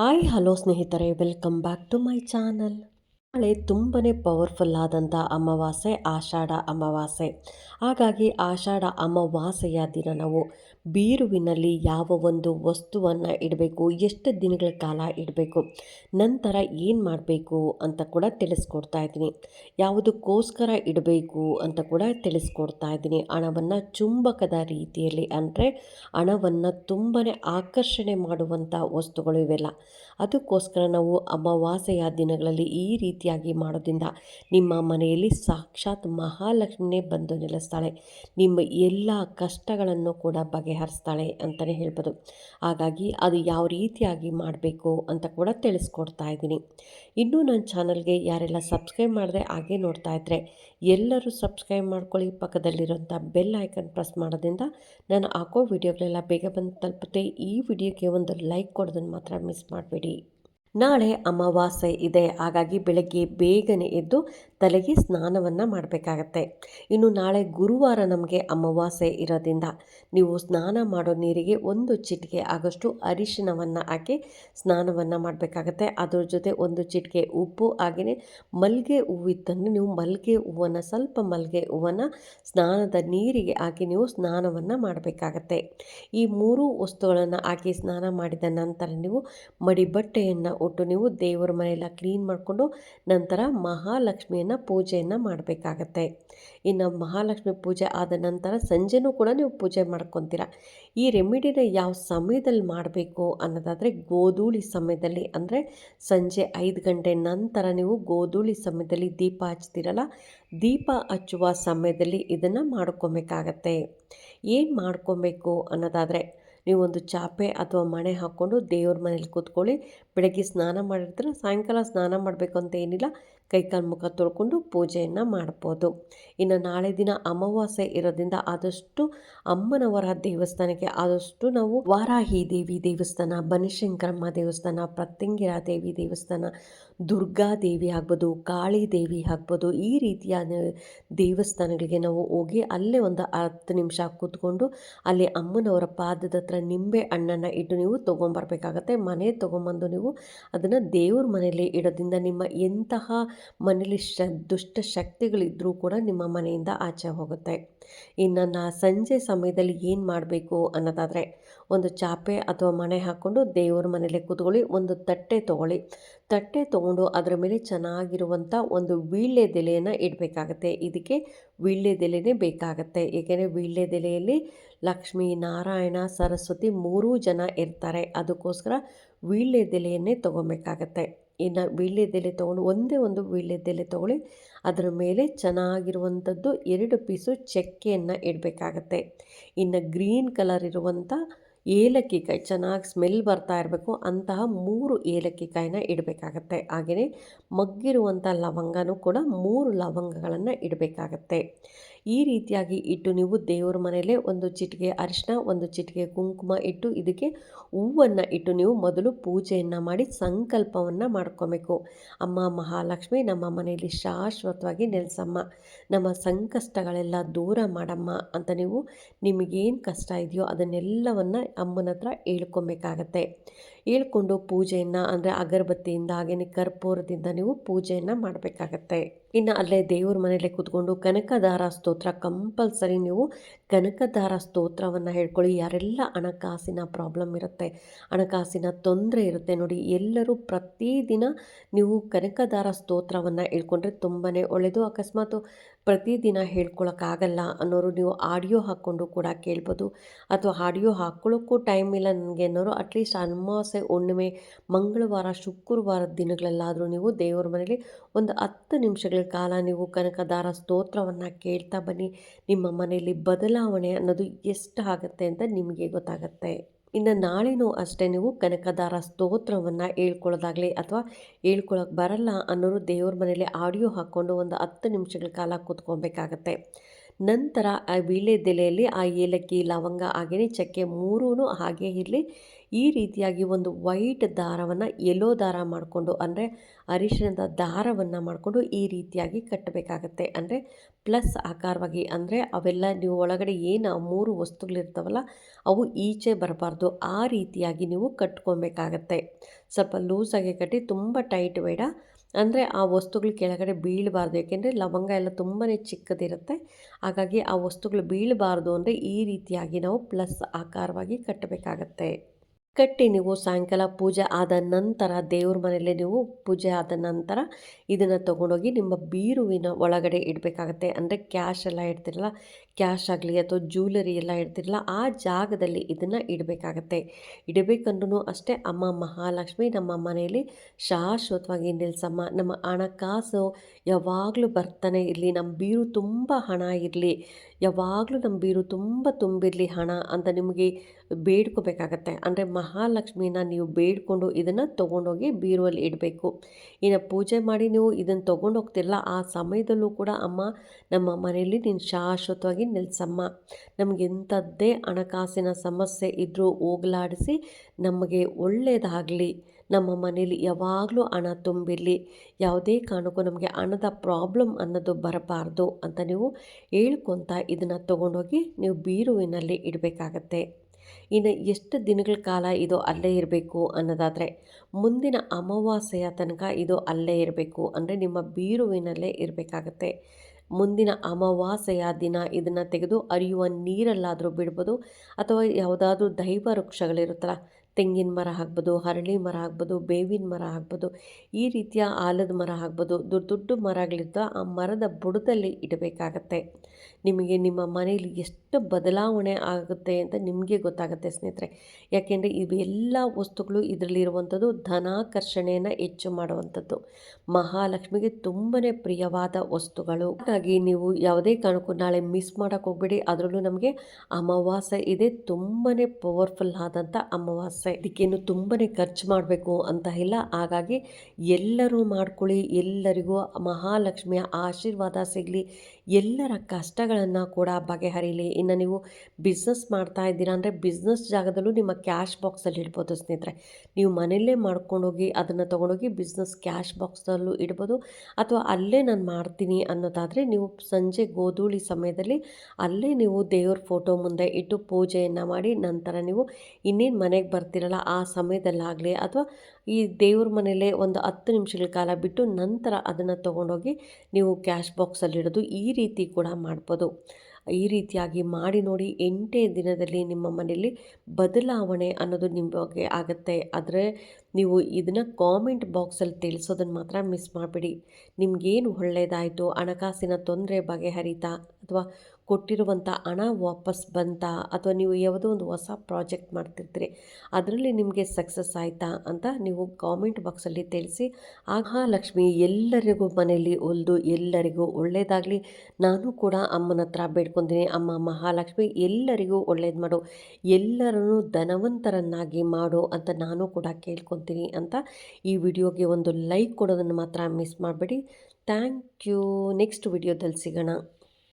Hi, hello ಸ್ನೇಹಿತರೆ, welcome back to my channel. ನಾಳೆ ತುಂಬನೇ ಪವರ್ಫುಲ್ ಆದಂಥ ಅಮಾವಾಸ್ಯೆ, ಆಷಾಢ ಅಮಾವಾಸ್ಯೆ. ಹಾಗಾಗಿ ಆಷಾಢ ಅಮಾವಾಸ್ಯೆಯ ದಿನ ನಾವು ಬೀರುವಿನಲ್ಲಿ ಯಾವ ಒಂದು ವಸ್ತುವನ್ನು ಇಡಬೇಕು, ಎಷ್ಟು ದಿನಗಳ ಕಾಲ ಇಡಬೇಕು, ನಂತರ ಏನು ಮಾಡಬೇಕು ಅಂತ ಕೂಡ ತಿಳಿಸ್ಕೊಡ್ತಾ ಇದ್ದೀನಿ. ಯಾವುದಕ್ಕೋಸ್ಕರ ಇಡಬೇಕು ಅಂತ ಕೂಡ ತಿಳಿಸ್ಕೊಡ್ತಾ ಇದ್ದೀನಿ. ಹಣವನ್ನು ಚುಂಬಕದ ರೀತಿಯಲ್ಲಿ ಅಂದರೆ ಹಣವನ್ನು ತುಂಬಾ ಆಕರ್ಷಣೆ ಮಾಡುವಂಥ ವಸ್ತುಗಳು ಇವೆಲ್ಲ. ಅದಕ್ಕೋಸ್ಕರ ನಾವು ಅಮಾವಾಸ್ಯೆಯ ದಿನಗಳಲ್ಲಿ ಈ ರೀತಿಯಾಗಿ ಮಾಡೋದ್ರಿಂದ ನಿಮ್ಮ ಮನೆಯಲ್ಲಿ ಸಾಕ್ಷಾತ್ ಮಹಾಲಕ್ಷ್ಮಿನೇ ಬಂದು ನೆಲೆಸ್ತಾಳೆ. ನಿಮ್ಮ ಎಲ್ಲ ಕಷ್ಟಗಳನ್ನು ಕೂಡ ಬಗೆಹರಿಸ್ತಾಳೆ ಅಂತಲೇ ಹೇಳ್ಬೋದು. ಹಾಗಾಗಿ ಅದು ಯಾವ ರೀತಿಯಾಗಿ ಮಾಡಬೇಕು ಅಂತ ಕೂಡ ತಿಳಿಸ್ಕೊಡ್ತಾ ಇದ್ದೀನಿ. ಇನ್ನೂ ನನ್ನ ಚಾನಲ್ಗೆ ಯಾರೆಲ್ಲ ಸಬ್ಸ್ಕ್ರೈಬ್ ಮಾಡಿದ್ರೆ ಹಾಗೆ ನೋಡ್ತಾ ಇದ್ದರೆ ಎಲ್ಲರೂ ಸಬ್ಸ್ಕ್ರೈಬ್ ಮಾಡ್ಕೊಳ್ಳಿ. ಪಕ್ಕದಲ್ಲಿರೋಂಥ ಬೆಲ್ ಐಕನ್ ಪ್ರೆಸ್ ಮಾಡೋದ್ರಿಂದ ನಾನು ಹಾಕೋ ವಿಡಿಯೋಗಳೆಲ್ಲ ಬೇಗ ಬಂದು ತಲುಪುತ್ತೆ. ಈ ವಿಡಿಯೋಗೆ ಒಂದು ಲೈಕ್ ಕೊಡೋದನ್ನು ಮಾತ್ರ ಮಿಸ್ ಮಾಡಬೇಡಿ. ನಾಳೆ ಅಮಾವಾಸ್ಯೆ ಇದೆ. ಹಾಗಾಗಿ ಬೆಳಗ್ಗೆ ಬೇಗನೆ ಎದ್ದು ತಲೆಗೆ ಸ್ನಾನವನ್ನು ಮಾಡಬೇಕಾಗತ್ತೆ. ಇನ್ನು ನಾಳೆ ಗುರುವಾರ ನಮಗೆ ಅಮಾವಾಸ್ಯೆ ಇರೋದ್ರಿಂದ ನೀವು ಸ್ನಾನ ಮಾಡೋ ನೀರಿಗೆ ಒಂದು ಚಿಟಿಕೆ ಆಗಷ್ಟು ಅರಿಶಿನವನ್ನು ಹಾಕಿ ಸ್ನಾನವನ್ನು ಮಾಡಬೇಕಾಗತ್ತೆ. ಅದರ ಜೊತೆ ಒಂದು ಚಿಟಿಕೆ ಉಪ್ಪು ಹಾಗೆಯೇ ಮಲ್ಲಿಗೆ ಹೂವಿದ್ದನ್ನು ನೀವು ಮಲ್ಲಿಗೆ ಹೂವನ್ನು, ಸ್ವಲ್ಪ ಮಲ್ಲಿಗೆ ಹೂವನ್ನು ಸ್ನಾನದ ನೀರಿಗೆ ಹಾಕಿ ನೀವು ಸ್ನಾನವನ್ನು ಮಾಡಬೇಕಾಗತ್ತೆ. ಈ ಮೂರು ವಸ್ತುಗಳನ್ನು ಹಾಕಿ ಸ್ನಾನ ಮಾಡಿದ ನಂತರ ನೀವು ಮಡಿ ಬಟ್ಟೆಯನ್ನು ಉಟ್ಟು ನೀವು ದೇವರ ಮನೆಯೆಲ್ಲ ಕ್ಲೀನ್ ಮಾಡಿಕೊಂಡು ನಂತರ ಮಹಾಲಕ್ಷ್ಮಿಯನ್ನು ಪೂಜೆಯನ್ನು ಮಾಡಬೇಕಾಗತ್ತೆ. ಇನ್ನು ಮಹಾಲಕ್ಷ್ಮಿ ಪೂಜೆ ಆದ ನಂತರ ಸಂಜೆನೂ ಕೂಡ ನೀವು ಪೂಜೆ ಮಾಡ್ಕೊತೀರ. ಈ ರೆಮಿಡಿನ ಯಾವ ಸಮಯದಲ್ಲಿ ಮಾಡಬೇಕು ಅನ್ನೋದಾದರೆ ಗೋಧೂಳಿ ಸಮಯದಲ್ಲಿ, ಅಂದರೆ ಸಂಜೆ ಐದು ಗಂಟೆ ನಂತರ ನೀವು ಗೋಧೂಳಿ ಸಮಯದಲ್ಲಿ ದೀಪ ಹಚ್ತೀರಲ್ಲ, ದೀಪ ಹಚ್ಚುವ ಸಮಯದಲ್ಲಿ ಇದನ್ನು ಮಾಡ್ಕೊಬೇಕಾಗತ್ತೆ. ಏನು ಮಾಡ್ಕೊಬೇಕು ಅನ್ನೋದಾದರೆ ನೀವೊಂದು ಚಾಪೆ ಅಥವಾ ಮಣೆ ಹಾಕ್ಕೊಂಡು ದೇವ್ರ ಮನೇಲಿ ಕೂತ್ಕೊಳ್ಳಿ. ಬೆಳಗ್ಗೆ ಸ್ನಾನ ಮಾಡಿರ್ತೀರ, ಸಾಯಂಕಾಲ ಸ್ನಾನ ಮಾಡಬೇಕು ಅಂತ ಏನಿಲ್ಲ. ಕೈಕಾಲು ಮುಖ ತೊಳ್ಕೊಂಡು ಪೂಜೆಯನ್ನು ಮಾಡ್ಬೋದು. ಇನ್ನು ನಾಳೆ ದಿನ ಅಮಾವಾಸ್ಯೆ ಇರೋದ್ರಿಂದ ಆದಷ್ಟು ಅಮ್ಮನವರ ದೇವಸ್ಥಾನಕ್ಕೆ ಆದಷ್ಟು ನಾವು ವಾರಾಹಿ ದೇವಿ ದೇವಸ್ಥಾನ, ಬನಶಂಕರಮ್ಮ ದೇವಸ್ಥಾನ, ಪ್ರತ್ಯಂಗಿರ ದೇವಿ ದೇವಸ್ಥಾನ ದುರ್ಗಾ ದೇವಿ ಆಗ್ಬೋದು, ಕಾಳಿ ದೇವಿ ಆಗ್ಬೋದು, ಈ ರೀತಿಯ ದೇವಸ್ಥಾನಗಳಿಗೆ ನಾವು ಹೋಗಿ ಅಲ್ಲೇ ಒಂದು ಹತ್ತು ನಿಮಿಷ ಕೂತ್ಕೊಂಡು ಅಲ್ಲಿ ಅಮ್ಮನವರ ಪಾದದ ಹತ್ರ ನಿಂಬೆ ಹಣ್ಣನ್ನು ಇಟ್ಟು ನೀವು ತೊಗೊಂಬರ್ಬೇಕಾಗತ್ತೆ. ಮನೆ ತೊಗೊಂಬಂದು ನೀವು ಅದನ್ನು ದೇವ್ರ ಮನೆಯಲ್ಲಿ ಇಡೋದ್ರಿಂದ ನಿಮ್ಮ ಎಂತಹ ಮನೇಲಿ ಶ ದುಷ್ಟ ಶಕ್ತಿಗಳಿದ್ದರೂ ಕೂಡ ನಿಮ್ಮ ಮನೆಯಿಂದ ಆಚೆ ಹೋಗುತ್ತೆ. ಇನ್ನು ನಾ ಸಂಜೆ ಸಮಯದಲ್ಲಿ ಏನು ಮಾಡಬೇಕು ಅನ್ನೋದಾದರೆ ಒಂದು ಚಾಪೆ ಅಥವಾ ಮಣೆ ಹಾಕ್ಕೊಂಡು ದೇವ್ರ ಮನೇಲಿ ಕೂತ್ಕೊಳ್ಳಿ, ಒಂದು ತಟ್ಟೆ ತೊಗೊಳ್ಳಿ. ತಟ್ಟೆ ತೊಗೊಂಡು ಅದರ ಮೇಲೆ ಚೆನ್ನಾಗಿರುವಂಥ ಒಂದು ವೀಳ್ಯದೆಲೆಯನ್ನು ಇಡಬೇಕಾಗತ್ತೆ. ಇದಕ್ಕೆ ವೀಳ್ಯದೆಲೆನೇ ಬೇಕಾಗತ್ತೆ. ಏಕೆಂದರೆ ವೀಳ್ಯದೆಲೆಯಲ್ಲಿ ಲಕ್ಷ್ಮೀ, ನಾರಾಯಣ, ಸರಸ್ವತಿ ಮೂರೂ ಜನ ಇರ್ತಾರೆ. ಅದಕ್ಕೋಸ್ಕರ ವೀಳ್ಯದೆಲೆಯನ್ನೇ ತೊಗೊಬೇಕಾಗತ್ತೆ. ಇನ್ನು ವೀಳ್ಯದೆಲೆ ತೊಗೊಂಡು ಒಂದೇ ಒಂದು ವೀಳ್ಯದೆಲೆ ತೊಗೊಳ್ಳಿ, ಅದರ ಮೇಲೆ ಚೆನ್ನಾಗಿರುವಂಥದ್ದು ಎರಡು ಪೀಸು ಚಕ್ಕೆಯನ್ನು ಇಡಬೇಕಾಗತ್ತೆ. ಇನ್ನು ಗ್ರೀನ್ ಕಲರ್ ಇರುವಂಥ ಏಲಕ್ಕಿ ಕಾಯಿ ಚೆನ್ನಾಗಿ ಸ್ಮೆಲ್ ಬರ್ತಾ ಇರಬೇಕು. ಅಂತಹ ಮೂರು ಏಲಕ್ಕಿ ಕಾಯಿನ ಇಡಬೇಕಾಗತ್ತೆ. ಹಾಗೆಯೇ ಮಗ್ಗಿರುವಂಥ ಲವಂಗನೂ ಕೂಡ ಮೂರು ಲವಂಗಗಳನ್ನು ಇಡಬೇಕಾಗತ್ತೆ. ಈ ರೀತಿಯಾಗಿ ಇಟ್ಟು ನೀವು ದೇವರ ಮನೆಯಲ್ಲೇ ಒಂದು ಚಿಟಿಕೆ ಅರಿಶಿನ ಒಂದು ಚಿಟಿಕೆ ಕುಂಕುಮ ಇಟ್ಟು ಇದಕ್ಕೆ ಹೂವನ್ನು ಇಟ್ಟು ನೀವು ಮೊದಲು ಪೂಜೆಯನ್ನು ಮಾಡಿ ಸಂಕಲ್ಪವನ್ನು ಮಾಡ್ಕೋಬೇಕು. ಅಮ್ಮ ಮಹಾಲಕ್ಷ್ಮಿ, ನಮ್ಮ ಮನೆಯಲ್ಲಿ ಶಾಶ್ವತವಾಗಿ ನೆಲೆಸಮ್ಮ. ನಮ್ಮ ಸಂಕಷ್ಟಗಳೆಲ್ಲ ದೂರ ಮಾಡಮ್ಮ ಅಂತ ನೀವು ನಿಮಗೇನು ಕಷ್ಟ ಇದೆಯೋ ಅದನ್ನೆಲ್ಲವನ್ನು ಅಮ್ಮನ ಹತ್ರ ಹೇಳ್ಕೊಬೇಕಾಗತ್ತೆ. ಹೇಳ್ಕೊಂಡು ಪೂಜೆಯನ್ನು ಅಂದರೆ ಅಗರಬತ್ತಿಯಿಂದ ಹಾಗೆಯೇ ಕರ್ಪೂರದಿಂದ ನೀವು ಪೂಜೆಯನ್ನು ಮಾಡಬೇಕಾಗತ್ತೆ. ಇನ್ನು ಅಲ್ಲೇ ದೇವ್ರ ಮನೆಯಲ್ಲೇ ಕೂತ್ಕೊಂಡು ಕನಕದಾರ ಸ್ತೋತ್ರ ಕಂಪಲ್ಸರಿ ನೀವು ಕನಕದಾರ ಸ್ತೋತ್ರವನ್ನು ಹೇಳ್ಕೊಳ್ಳಿ. ಯಾರೆಲ್ಲ ಹಣಕಾಸಿನ ಪ್ರಾಬ್ಲಮ್ ಇರುತ್ತೆ, ಹಣಕಾಸಿನ ತೊಂದರೆ ಇರುತ್ತೆ ನೋಡಿ, ಎಲ್ಲರೂ ಪ್ರತಿದಿನ ನೀವು ಕನಕದಾರ ಸ್ತೋತ್ರವನ್ನು ಹೇಳ್ಕೊಂಡ್ರೆ ತುಂಬಾ ಒಳ್ಳೆಯದು ಅಕಸ್ಮಾತ್ ಪ್ರತಿದಿನ ಹೇಳ್ಕೊಳಕ್ಕಾಗಲ್ಲ ಅನ್ನೋರು ನೀವು ಆಡಿಯೋ ಹಾಕ್ಕೊಂಡು ಕೂಡ ಕೇಳ್ಬೋದು. ಅಥವಾ ಆಡಿಯೋ ಹಾಕ್ಕೊಳ್ಳೋಕ್ಕೂ ಟೈಮ್ ಇಲ್ಲ ನನಗೆ ಅನ್ನೋರು ಅಟ್ಲೀಸ್ಟ್ ಅಮಾವಾಸ್ಯೆ, ಹುಣ್ಣಿಮೆ, ಮಂಗಳವಾರ ಶುಕ್ರವಾರದ ದಿನಗಳಲ್ಲಾದರೂ ನೀವು ದೇವರ ಮನೇಲಿ ಒಂದು ಹತ್ತು ನಿಮಿಷಗಳ ಕಾಲ ನೀವು ಕನಕದಾರ ಸ್ತೋತ್ರವನ್ನು ಕೇಳ್ತಾ ಬನ್ನಿ. ನಿಮ್ಮ ಮನೆಯಲ್ಲಿ ಬದಲಾವಣೆ ಅನ್ನೋದು ಎಷ್ಟು ಆಗುತ್ತೆ ಅಂತ ನಿಮಗೆ ಗೊತ್ತಾಗುತ್ತೆ. ಇನ್ನು ನಾಳೆನೂ ಅಷ್ಟೇ ನೀವು ಕನಕದಾರ ಸ್ತೋತ್ರವನ್ನು ಹೇಳ್ಕೊಳ್ಳೋದಾಗಲಿ ಅಥವಾ ಹೇಳ್ಕೊಳಕ್ಕೆ ಬರಲ್ಲ ಅನ್ನೋರು ದೇವ್ರ ಮನೇಲಿ ಆಡಿಯೋ ಹಾಕ್ಕೊಂಡು ಒಂದು ಹತ್ತು ನಿಮಿಷಗಳ ಕಾಲ ಕೂತ್ಕೊಬೇಕಾಗತ್ತೆ ನಂತರ ಆ ವೀಳ್ಯದೆಲೆಯಲ್ಲಿ ಆ ಏಲಕ್ಕಿ, ಲವಂಗ ಹಾಗೆಯೇ ಚಕ್ಕೆ ಮೂರೂ ಹಾಗೆ ಇರಲಿ. ಈ ರೀತಿಯಾಗಿ ಒಂದು ವೈಟ್ ದಾರವನ್ನು ಎಲ್ಲೋ ದಾರ ಮಾಡಿಕೊಂಡು ಅಂದರೆ ಅರಿಶಿಣದ ದಾರವನ್ನು ಮಾಡಿಕೊಂಡು ಈ ರೀತಿಯಾಗಿ ಕಟ್ಟಬೇಕಾಗತ್ತೆ. ಅಂದರೆ ಪ್ಲಸ್ ಆಕಾರವಾಗಿ ಅಂದರೆ ಅವೆಲ್ಲ ನೀವು ಒಳಗಡೆ ಏನು ಮೂರು ವಸ್ತುಗಳಿರ್ತಾವಲ್ಲ, ಅವು ಈಚೆ ಬರಬಾರ್ದು. ಆ ರೀತಿಯಾಗಿ ನೀವು ಕಟ್ಕೊಬೇಕಾಗತ್ತೆ. ಸ್ವಲ್ಪ ಲೂಸಾಗಿ ಕಟ್ಟಿ ತುಂಬ ಟೈಟ್ ಬೇಡ. ಅಂದರೆ ಆ ವಸ್ತುಗಳು ಕೆಳಗಡೆ ಬೀಳಬಾರ್ದು. ಯಾಕೆಂದರೆ ಲವಂಗ ಎಲ್ಲ ತುಂಬಾ ಚಿಕ್ಕದಿರುತ್ತೆ. ಹಾಗಾಗಿ ಆ ವಸ್ತುಗಳು ಬೀಳಬಾರ್ದು ಅಂದರೆ ಈ ರೀತಿಯಾಗಿ ನಾವು ಪ್ಲಸ್ ಆಕಾರವಾಗಿ ಕಟ್ಟಬೇಕಾಗತ್ತೆ. ಕಟ್ಟಿ ನೀವು ಸಾಯಂಕಾಲ ಪೂಜೆ ಆದ ನಂತರ, ದೇವ್ರ ಮನೆಯಲ್ಲೇ ನೀವು ಪೂಜೆ ಆದ ನಂತರ ಇದನ್ನು ತೊಗೊಂಡೋಗಿ ನಿಮ್ಮ ಬೀರುವಿನ ಒಳಗಡೆ ಇಡಬೇಕಾಗತ್ತೆ. ಅಂದರೆ ಕ್ಯಾಶ್ ಎಲ್ಲ ಇಡ್ತಿರಲ್ಲ, ಕ್ಯಾಶ್ ಆಗಲಿ ಅಥವಾ ಜ್ಯುವೆಲರಿ ಎಲ್ಲ ಇಡ್ತಿರಲ್ಲ, ಆ ಜಾಗದಲ್ಲಿ ಇದನ್ನು ಇಡಬೇಕಾಗತ್ತೆ. ಇಡಬೇಕಂದ್ರೂ ಅಷ್ಟೇ, ಅಮ್ಮ ಮಹಾಲಕ್ಷ್ಮಿ ನಮ್ಮ ಮನೆಯಲ್ಲಿ ಶಾಶ್ವತವಾಗಿ ನಿಲ್ಸಮ್ಮ. ನಮ್ಮ ಹಣಕಾಸು ಯಾವಾಗಲೂ ಬರ್ತಾನೆ ಇರಲಿ, ನಮ್ಮ ಬೀರು ತುಂಬ ಹಣ ಇರಲಿ. ಯಾವಾಗಲೂ ನಮ್ಮ ಬೀರು ತುಂಬ ತುಂಬಿರಲಿ ಹಣ ಅಂತ ನಿಮಗೆ ಬೇಡ್ಕೋಬೇಕಾಗತ್ತೆ. ಅಂದರೆ ಮಹಾಲಕ್ಷ್ಮಿನ ನೀವು ಬೇಡ್ಕೊಂಡು ಇದನ್ನು ತೊಗೊಂಡೋಗಿ ಬೀರುವಲ್ಲಿ ಇಡಬೇಕು. ಇನ್ನು ಪೂಜೆ ಮಾಡಿ ನೀವು ಇದನ್ನು ತೊಗೊಂಡೋಗ್ತಿರಲ್ಲ ಆ ಸಮಯದಲ್ಲೂ ಕೂಡ ಅಮ್ಮ ನಮ್ಮ ಮನೆಯಲ್ಲಿ ನೀನು ಶಾಶ್ವತವಾಗಿ ನಿಲ್ಸಮ್ಮ. ನಮಗೆ ಎಂಥದ್ದೇ ಹಣಕಾಸಿನ ಸಮಸ್ಯೆ ಇದ್ದರೂ ಹೋಗಲಾಡಿಸಿ ನಮಗೆ ಒಳ್ಳೆಯದಾಗಲಿ ನಮ್ಮ ಮನೇಲಿ ಯಾವಾಗಲೂ ಹಣ ತುಂಬಿರಲಿ. ಯಾವುದೇ ಕಾರಣಕ್ಕೂ ನಮಗೆ ಹಣದ ಪ್ರಾಬ್ಲಮ್ ಅನ್ನೋದು ಬರಬಾರ್ದು ಅಂತ ನೀವು ಹೇಳ್ಕೊತ ಇದನ್ನು ತೊಗೊಂಡೋಗಿ ನೀವು ಬೀರುವಿನಲ್ಲಿ ಇಡಬೇಕಾಗತ್ತೆ. ಇನ್ನು ಎಷ್ಟು ದಿನಗಳ ಕಾಲ ಇದು ಅಲ್ಲೇ ಇರಬೇಕು ಅನ್ನೋದಾದರೆ, ಮುಂದಿನ ಅಮಾವಾಸ್ಯೆಯ ತನಕ ಇದು ಅಲ್ಲೇ ಇರಬೇಕು ಅಂದರೆ ನಿಮ್ಮ ಬೀರುವಿನಲ್ಲೇ ಇರಬೇಕಾಗತ್ತೆ. ಮುಂದಿನ ಅಮಾವಾಸ್ಯೆಯ ದಿನ ಇದನ್ನು ತೆಗೆದು ಅರಿಯುವ ನೀರಲ್ಲಾದರೂ ಬಿಡ್ಬೋದು. ಅಥವಾ ಯಾವುದಾದ್ರೂ ದೈವ ವೃಕ್ಷಗಳಿರುತ್ತಲ್ಲ ತೆಂಗಿನ ಮರ ಆಗ್ಬೋದು ಹರಳಿ ಮರ ಆಗ್ಬೋದು ಬೇವಿನ ಮರ ಆಗ್ಬೋದು ಈ ರೀತಿಯ ಆಲದ ಮರ ಆಗ್ಬೋದು ದೊಡ್ಡ ದೊಡ್ಡ ಮರಗಳಿರ್ತೋ ಆ ಮರದ ಬುಡದಲ್ಲಿ ಇಡಬೇಕಾಗತ್ತೆ. ನಿಮಗೆ ನಿಮ್ಮ ಮನೆಯಲ್ಲಿ ಎಷ್ಟು ಬದಲಾವಣೆ ಆಗುತ್ತೆ ಅಂತ ನಿಮಗೆ ಗೊತ್ತಾಗುತ್ತೆ ಸ್ನೇಹಿತರೆ. ಯಾಕೆಂದರೆ ಇವೆಲ್ಲ ವಸ್ತುಗಳು ಇದರಲ್ಲಿರುವಂಥದ್ದು ಧನಾಕರ್ಷಣೆಯನ್ನು ಹೆಚ್ಚು ಮಾಡುವಂಥದ್ದು. ಮಹಾಲಕ್ಷ್ಮಿಗೆ ತುಂಬಾ ಪ್ರಿಯವಾದ ವಸ್ತುಗಳು. ಹಾಗಾಗಿ ನೀವು ಯಾವುದೇ ಕಾರಣಕ್ಕೂ ನಾಳೆ ಮಿಸ್ ಮಾಡೋಕ್ಕೆ ಹೋಗ್ಬೇಡಿ. ಅದರಲ್ಲೂ ನಮಗೆ ಅಮಾವಾಸ್ಯೆ ಇದೆ. ತುಂಬಾ ಪವರ್ಫುಲ್ ಆದಂಥ ಅಮಾವಾಸ್ಯೆ. ಇದಕ್ಕೇನು ತುಂಬಾ ಖರ್ಚು ಮಾಡಬೇಕು ಅಂತ ಇಲ್ಲ. ಹಾಗಾಗಿ ಎಲ್ಲರೂ ಮಾಡ್ಕೊಳ್ಳಿ, ಎಲ್ಲರಿಗೂ ಮಹಾಲಕ್ಷ್ಮಿಯ ಆಶೀರ್ವಾದ ಸಿಗಲಿ. ಎಲ್ಲರ ಕಷ್ಟಗಳನ್ನು ಕೂಡ ಬಗೆಹರಿಲಿ. ಇನ್ನು ನೀವು ಬಿಸ್ನೆಸ್ ಮಾಡ್ತಾ ಇದ್ದೀರಾ ಅಂದರೆ ಬಿಸ್ನೆಸ್ ಜಾಗದಲ್ಲೂ ನಿಮ್ಮ ಕ್ಯಾಶ್ ಬಾಕ್ಸಲ್ಲಿ ಇಡ್ಬೋದು ಸ್ನೇಹಿತರೆ. ನೀವು ಮನೆಯಲ್ಲೇ ಮಾಡ್ಕೊಂಡೋಗಿ ಅದನ್ನು ತೊಗೊಂಡೋಗಿ ಬಿಸ್ನೆಸ್ ಕ್ಯಾಶ್ ಬಾಕ್ಸಲ್ಲೂ ಇಡ್ಬೋದು. ಅಥವಾ ಅಲ್ಲೇ ನಾನು ಮಾಡ್ತೀನಿ ಅನ್ನೋದಾದರೆ ನೀವು ಸಂಜೆ ಗೋಧೂಳಿ ಸಮಯದಲ್ಲಿ ಅಲ್ಲೇ ನೀವು ದೇವ್ರ ಫೋಟೋ ಮುಂದೆ ಇಟ್ಟು ಪೂಜೆಯನ್ನು ಮಾಡಿ ನಂತರ ನೀವು ಇನ್ನೇನು ಮನೆಗೆ ಬರ್ತಿರಲ್ಲ ಆ ಸಮಯದಲ್ಲಾಗಲಿ ಅಥವಾ ಈ ದೇವ್ರ ಮನೆಯಲ್ಲೇ ಒಂದು ಹತ್ತು ನಿಮಿಷಗಳ ಕಾಲ ಬಿಟ್ಟು ನಂತರ ಅದನ್ನು ತೊಗೊಂಡೋಗಿ ನೀವು ಕ್ಯಾಶ್ ಬಾಕ್ಸಲ್ಲಿಡೋದು ಈ ರೀತಿ ಕೂಡ ಮಾಡ್ಬೋದು. ಈ ರೀತಿಯಾಗಿ ಮಾಡಿ ನೋಡಿ ಎಂಟೇ ದಿನದಲ್ಲಿ ನಿಮ್ಮ ಮನೆಯಲ್ಲಿ ಬದಲಾವಣೆ ಅನ್ನೋದು ನಿಮಗೆ ಆಗುತ್ತೆ. ಆದರೆ ನೀವು ಇದನ್ನು ಕಾಮೆಂಟ್ ಬಾಕ್ಸಲ್ಲಿ ತಿಳಿಸೋದನ್ನು ಮಾತ್ರ ಮಿಸ್ ಮಾಡಬೇಡಿ. ನಿಮಗೇನು ಒಳ್ಳೆಯದಾಯಿತು ಹಣಕಾಸಿನ ತೊಂದರೆ ಬಗೆಹರಿತಾ? ಅಥವಾ ಕೊಟ್ಟಿರುವಂಥ ಹಣ ವಾಪಸ್ ಬಂತಾ? ಅಥವಾ ನೀವು ಯಾವುದೋ ಒಂದು ಹೊಸ ಪ್ರಾಜೆಕ್ಟ್ ಮಾಡ್ತಿರ್ತೀರಿ. ಅದರಲ್ಲಿ ನಿಮಗೆ ಸಕ್ಸಸ್ ಆಯಿತಾ? ಅಂತ ನೀವು ಕಾಮೆಂಟ್ ಬಾಕ್ಸಲ್ಲಿ ತಿಳಿಸಿ ಆಗ ಲಕ್ಷ್ಮಿ ಎಲ್ಲರಿಗೂ ಮನೆಯಲ್ಲಿ ಒಲ್ದು ಎಲ್ಲರಿಗೂ ಒಳ್ಳೆಯದಾಗಲಿ ನಾನು ಕೂಡ ಅಮ್ಮನ ಹತ್ರ ಬೇಡ್ಕೊತೀನಿ. ಅಮ್ಮ, ಮಹಾಲಕ್ಷ್ಮಿ, ಎಲ್ಲರಿಗೂ ಒಳ್ಳೇದು ಮಾಡು. ಎಲ್ಲರನ್ನು ಧನವಂತರನ್ನಾಗಿ ಮಾಡು ಅಂತ ನಾನು ಕೂಡ ಅಂತ ಈ ವಿಡಿಯೋಗೆ ಒಂದು ಲೈಕ್ ಕೊಡೋದನ್ನು ಮಾತ್ರ ಮಿಸ್ ಮಾಡಬೇಡಿ. Thank you. ನೆಕ್ಸ್ಟ್ ವಿಡಿಯೋದಲ್ಲಿ ಸಿಗೋಣ.